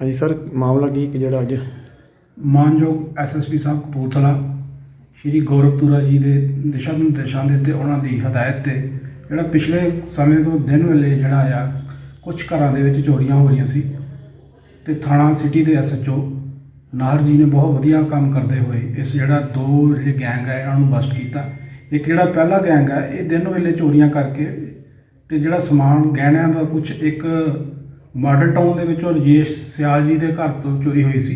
ਹਾਂਜੀ ਸਰ, ਮਾਮਲਾ ਕੀ ਇੱਕ ਜਿਹੜਾ ਅੱਜ? ਮਾਨਯੋਗ ਐਸਐਸਪੀ ਸਾਹਿਬ ਕਪੂਰਥਲਾ, ਸ਼੍ਰੀ ਗੌਰਵਪੁਰਾ ਜੀ ਦੇ ਦਿਸ਼ਾ ਨਿਰਦੇਸ਼ਾਂ ਦੇ ਤੇ ਉਹਨਾਂ ਦੀ ਹਦਾਇਤ ਤੇ ਜਿਹੜਾ ਪਿਛਲੇ ਸਮੇਂ ਤੋਂ ਦਿਨ ਵੇਲੇ ਜਿਹੜਾ ਆ ਕੁਝ ਘਰਾਂ ਦੇ ਵਿੱਚ ਚੋਰੀਆਂ ਹੋ ਰਹੀਆਂ ਸੀ ਤੇ ਥਾਣਾ ਸਿਟੀ ਦੇ ਐਸਐਚਓ ਨਾਹਰ ਜੀ ਨੇ ਬਹੁਤ ਵਧੀਆ ਕੰਮ ਕਰਦੇ ਹੋਏ ਇਸ ਜਿਹੜਾ ਦੋ ਜਿਹੜੇ ਗੈਂਗ ਹੈ ਇਹਨਾਂ ਨੂੰ ਬਸਟ ਕੀਤਾ। ਇੱਕ ਜਿਹੜਾ ਪਹਿਲਾ ਗੈਂਗ ਹੈ ਇਹ ਦਿਨ ਵੇਲੇ ਚੋਰੀਆਂ ਕਰਕੇ ਤੇ ਜਿਹੜਾ ਸਮਾਨ ਗਹਿਣਿਆਂ ਦਾ ਕੁਝ ਇੱਕ ਮਾਡਲ ਟਾਊਨ ਦੇ ਵਿੱਚੋਂ ਰਜੇਸ਼ ਸਿਆਲ ਜੀ ਦੇ ਘਰ ਤੋਂ ਚੋਰੀ ਹੋਈ ਸੀ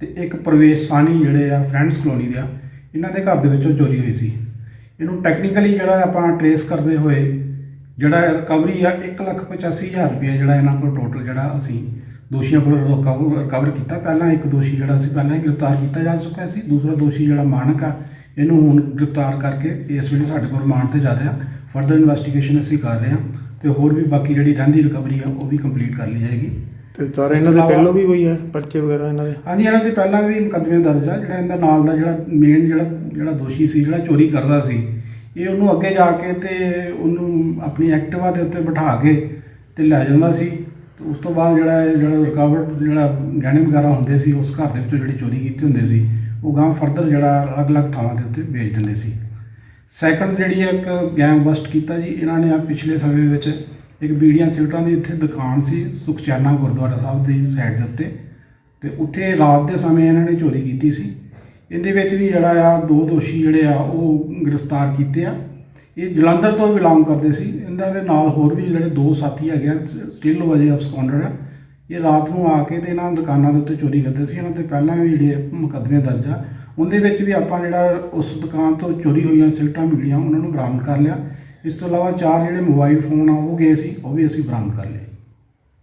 ਤੇ ਇੱਕ ਪ੍ਰਵੇਸ਼ ਸਾਨੀ ਜਿਹੜੇ ਆ ਫਰੈਂਡਸ ਕਲੋਨੀ ਦੇ ਆ, ਇਹਨਾਂ ਦੇ ਘਰ ਦੇ ਵਿੱਚੋਂ ਚੋਰੀ ਹੋਈ ਸੀ। ਇਹਨੂੰ ਟੈਕਨੀਕਲੀ ਜਿਹੜਾ ਆਪਾਂ ਟਰੇਸ ਕਰਦੇ ਹੋਏ, ਜਿਹੜਾ ਰਿਕਵਰੀ ਆ 185000 ਰੁਪਏ ਜਿਹੜਾ ਇਹਨਾਂ ਕੋਲ ਟੋਟਲ ਜਿਹੜਾ ਅਸੀਂ ਦੋਸ਼ੀਆਂ ਕੋਲ ਰਿਕਵਰ ਕੀਤਾ। ਪਹਿਲਾਂ ਇੱਕ ਦੋਸ਼ੀ ਜਿਹੜਾ ਸੀ, ਪਹਿਲਾਂ ਹੀ ਗ੍ਰਿਫਤਾਰ ਕੀਤਾ ਜਾ ਚੁੱਕਾ ਸੀ। ਦੂਸਰਾ ਦੋਸ਼ੀ ਜਿਹੜਾ ਮਾਨਕ ਆ, ਇਹਨੂੰ ਹੁਣ ਗ੍ਰਿਫਤਾਰ ਕਰਕੇ ਇਸ ਵੇਲੇ ਸਾਡੇ ਕੋਲ ਰਿਮਾਂਡ ਤੇ ਜਾ ਰਿਹਾ। ਫਰਦਰ ਇਨਵੈਸਟੀਗੇਸ਼ਨ ਅਸੀਂ ਕਰ ਰਹੇ ਹਾਂ। ਤੇ ਹੋਰ ਵੀ ਬਾਕੀ ਜਿਹੜੀ ਰਹਿੰਦੀ ਰਿਕਵਰੀ ਆ ਉਹ ਵੀ ਕੰਪਲੀਟ ਕਰ ਲਈ ਜਾਏਗੀ। ਤੇ ਸਰ ਇਹਨਾਂ ਦੇ ਪਹਿਲੋਂ ਵੀ ਹੋਈ ਹੈ ਪਰਚੇ ਵਗੈਰਾ ਇਹਨਾਂ ਦੇ? ਹਾਂਜੀ ਇਹਨਾਂ ਦੇ ਪਹਿਲਾਂ ਵੀ ਮੁਕੱਦਮੇ ਦਰਜ ਆ ਜਿਹੜਾ ਇਹਦਾ ਨਾਲ ਦਾ ਜਿਹੜਾ ਮੇਨ ਜਿਹੜਾ ਜਿਹੜਾ ਦੋਸ਼ੀ ਸੀ ਜਿਹੜਾ ਚੋਰੀ ਕਰਦਾ ਸੀ ਇਹ ਉਹਨੂੰ ਅੱਗੇ ਜਾ ਕੇ ਤੇ ਉਹਨੂੰ ਆਪਣੀ ਐਕਟਿਵਾ ਦੇ ਉੱਤੇ ਬਿਠਾ ਕੇ ਤੇ ਲੈ ਜਾਂਦਾ ਸੀ। ਉਸ ਤੋਂ ਬਾਅਦ ਜਿਹੜਾ ਜਿਹੜਾ ਰਿਕਵਰ ਜਿਹੜਾ ਗਹਿਣੇ ਵਗੈਰਾ ਹੁੰਦੇ ਸੀ ਉਸ ਘਰ ਦੇ ਵਿੱਚੋਂ ਜਿਹੜੀ ਚੋਰੀ ਕੀਤੀ ਹੁੰਦੇ ਸੀ ਉਹ ਗਾਂ ਫਰਦਰ ਜਿਹੜਾ ਅਲੱਗ-ਅਲੱਗ ਥਾਵਾਂ ਦੇ ਉੱਤੇ ਵੇਚ ਦਿੰਦੇ ਸੀ। ਸੈਕੰਡ ਜਿਹੜੀ ਹੈ ਇੱਕ ਗੈਂਗ ਬਸਟ ਕੀਤਾ ਜੀ, ਇਹਨਾਂ ਨੇ ਆ ਪਿਛਲੇ ਸਮੇਂ ਵਿੱਚ ਇੱਕ ਬੀੜੀਆਂ ਸਿਗਰਟਾਂ ਦੀ ਇੱਥੇ ਦੁਕਾਨ ਸੀ, ਸੁਖਚੈਨਾ ਗੁਰਦੁਆਰਾ ਸਾਹਿਬ ਦੀ ਸਾਈਡ ਦੇ ਉੱਤੇ। ਤੇ ਉੱਥੇ ਰਾਤ ਦੇ ਸਮੇਂ ਇਹਨਾਂ ਨੇ ਚੋਰੀ ਕੀਤੀ ਸੀ। ਇਹਦੇ ਵਿੱਚ ਵੀ ਜਿਹੜਾ ਆ, ਦੋ ਦੋਸ਼ੀ ਜਿਹੜੇ ਆ, ਉਹ ਗ੍ਰਿਫਤਾਰ ਕੀਤੇ ਆ। ਇਹ ਜਲੰਧਰ ਤੋਂ ਬਿਲੋਂਗ ਕਰਦੇ ਸੀ। ਇਹਨਾਂ ਦੇ ਨਾਲ ਹੋਰ ਵੀ ਜਿਹੜੇ ਦੋ ਸਾਥੀ ਹੈਗੇ ਆ ਸਟਿਲ ਵਜੇ ਅਬਸਕੌਂਡਰ ਆ। ਇਹ ਰਾਤ ਨੂੰ ਆ ਕੇ ਤੇ ਇਹਨਾਂ ਦੁਕਾਨਾਂ ਦੇ ਉੱਤੇ ਚੋਰੀ ਕਰਦੇ ਸੀ। ਇਹਨਾਂ ਤੇ ਪਹਿਲਾਂ ਵੀ ਜਿਹੜੇ ਮੁਕੱਦਮੇ ਦਰਜ ਆ। ਉਹਦੇ ਵਿੱਚ ਵੀ ਆਪਾਂ ਜਿਹੜਾ ਉਸ ਦੁਕਾਨ ਤੋਂ ਚੋਰੀ ਹੋਈਆਂ ਸਿਗਰਟਾਂ ਬੀੜੀਆਂ ਉਹਨਾਂ ਨੂੰ ਬਰਾਮਦ ਕਰ ਲਿਆ। ਇਸ ਤੋਂ ਇਲਾਵਾ ਚਾਰ ਜਿਹੜੇ ਮੋਬਾਈਲ ਫੋਨ ਆ, ਉਹ ਗਏ ਸੀ, ਉਹ ਵੀ ਅਸੀਂ ਬਰਾਮਦ ਕਰ ਲਏ।